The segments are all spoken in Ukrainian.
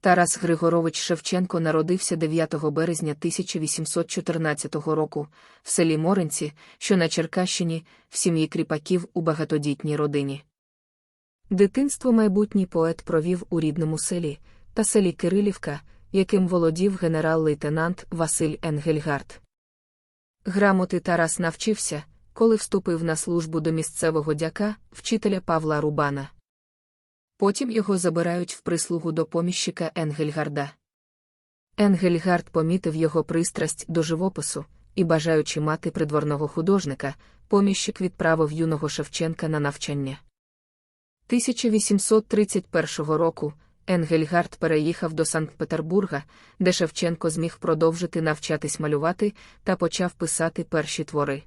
Тарас Григорович Шевченко народився 9 березня 1814 року в селі Моринці, що на Черкащині, в сім'ї кріпаків у багатодітній родині. Дитинство майбутній поет провів у рідному селі та селі Кирилівка, яким володів генерал-лейтенант Василь Енгельгард. Грамоти Тарас навчився, коли вступив на службу до місцевого дяка, вчителя Павла Рубана. Потім його забирають в прислугу до поміщика Енгельгарда. Енгельгард помітив його пристрасть до живопису і, бажаючи мати придворного художника, поміщик відправив юного Шевченка на навчання. 1831 року Енгельгард переїхав до Санкт-Петербурга, де Шевченко зміг продовжити навчатись малювати та почав писати перші твори.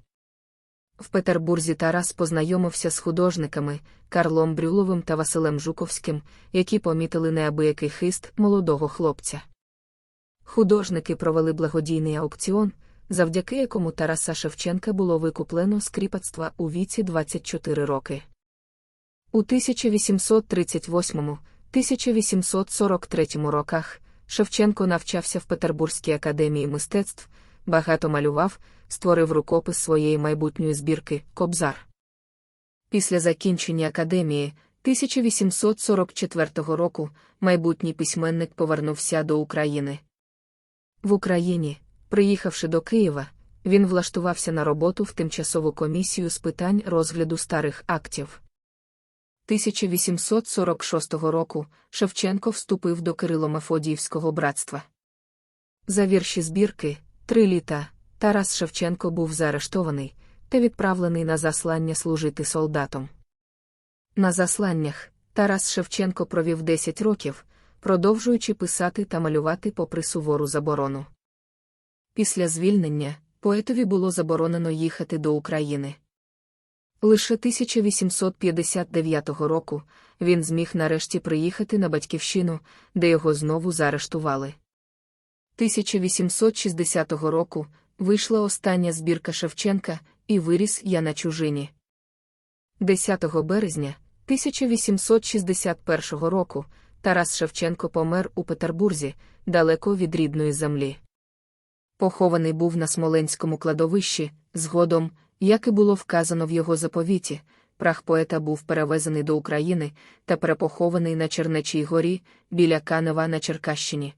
В Петербурзі Тарас познайомився з художниками Карлом Брюловим та Василем Жуковським, які помітили неабиякий хист молодого хлопця. Художники провели благодійний аукціон, завдяки якому Тараса Шевченка було викуплено з кріпацтва у віці 24 роки. У 1838-1843 роках Шевченко навчався в Петербурзькій академії мистецтв, багато малював, створив рукопис своєї майбутньої збірки Кобзар. Після закінчення академії 1844 року майбутній письменник повернувся до України. В Україні, приїхавши до Києва, він влаштувався на роботу в тимчасову комісію з питань розгляду старих актів. 1846 року Шевченко вступив до Кирило-Мефодіївського братства. За вірші збірки Три літа Тарас Шевченко був заарештований та відправлений на заслання служити солдатом. На засланнях Тарас Шевченко провів 10 років, продовжуючи писати та малювати попри сувору заборону. Після звільнення поетові було заборонено їхати до України. Лише 1859 року він зміг нарешті приїхати на батьківщину, де його знову заарештували. 1860 року вийшла остання збірка Шевченка і виріс я на чужині. 10 березня 1861 року Тарас Шевченко помер у Петербурзі, далеко від рідної землі. Похований був на Смоленському кладовищі, згодом, як і було вказано в його заповіті, прах поета був перевезений до України та перепохований на Чернечій горі біля Канева на Черкащині.